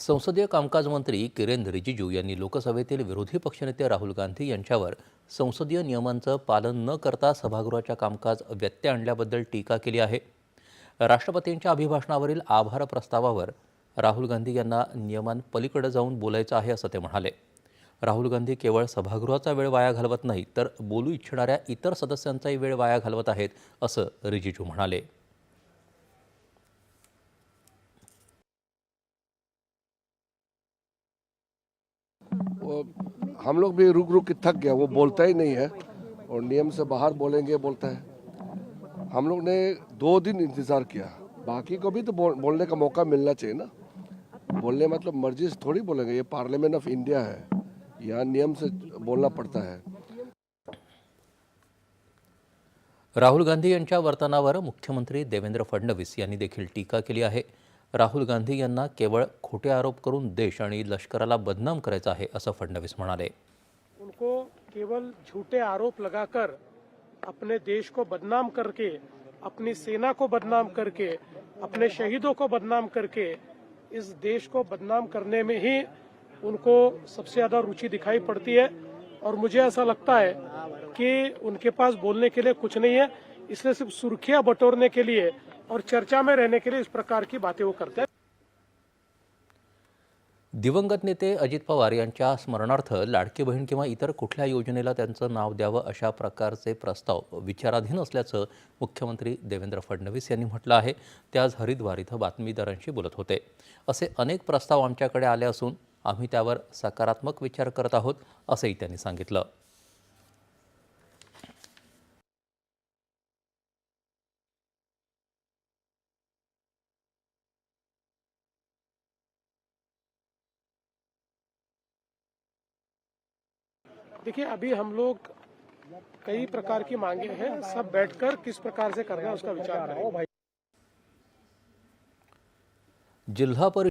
संसदीय कामकाज मंत्री किरेन रिजिजू यांनी लोकसभेतील विरोधी पक्षनेते राहुल गांधी यांच्यावर संसदीय नियमांचं पालन न करता सभागृहाच्या कामकाज व्यत्यय आणल्याबद्दल टीका केली आहे. राष्ट्रपतींच्या अभिभाषणावरील आभार प्रस्तावावर राहुल गांधी यांना नियमांपलीकडे जाऊन बोलायचं आहे असं ते म्हणाले. राहुल गांधी केवळ सभागृहाचा वेळ वाया घालवत नाही तर बोलू इच्छिणाऱ्या इतर सदस्यांचाही वेळ वाया घालवत आहेत असं रिजिजू म्हणाले. हम लोग भी रुक रुक के थक गया, वो बोलता ही नहीं है। और नियम से बाहर बोलेंगे, बोलता है। हम लोग ने दो दिन इंतज़ार किया। बाकी को भी तो बोलने का मौका मिलना चाहिए ना। बोलने मतलब मर्ज़ी से थोड़ी बोलेंगे, ये पार्लियामेंट ऑफ़ इंडिया है। यहाँ नियम से बोलना पड़ता है। राहुल गांधी यांच्या वर्तनावर मुख्यमंत्री देवेंद्र फडणवीस यांनी देखील टीका केली आहे. राहुल गांधी यांना केवळ खोटे आरोप करून देश आणि लष्कराला बदनाम करायचं आहे, असं फडणवीस म्हणाले. उनको केवल झूठे आरोप लगाकर अपने देश को बदनाम करके, अपनी सेना को बदनाम करके, अपने शहीदों को बदनाम करके इस देश को बदनाम करने में ही उनको सबसे ज़्यादा रुचि दिखाई पड़ती है। और मुझे ऐसा लगता है कि उनके पास बोलने के लिए कुछ नहीं है, इसलिए सिर्फ़ सुर्खियाँ बटोरने के लिए और चर्चा में रहने के लिए इस प्रकार की बातें वो करते हैं। दिवंगत नेते अजित पवार यांच्या स्मरणार्थ लाडकी बहीण किंवा इतर कुठल्या योजनेला त्यांचं नाव द्यावं अशा प्रकारचे प्रस्ताव विचाराधीन असल्याचं मुख्यमंत्री देवेंद्र फडणवीस यांनी म्हटलं आहे. ते आज हरिद्वार इथं बातमीदारांशी बोलत होते. असे अनेक प्रस्ताव आमच्याकडे आले असून आम्ही त्यावर सकारात्मक विचार करत आहोत असंही त्यांनी सांगितलं. देखिए, अभी हम लोग कई प्रकार की मांगे हैं, सब बैठकर किस प्रकार से करना उसका विचार करें जिल्हा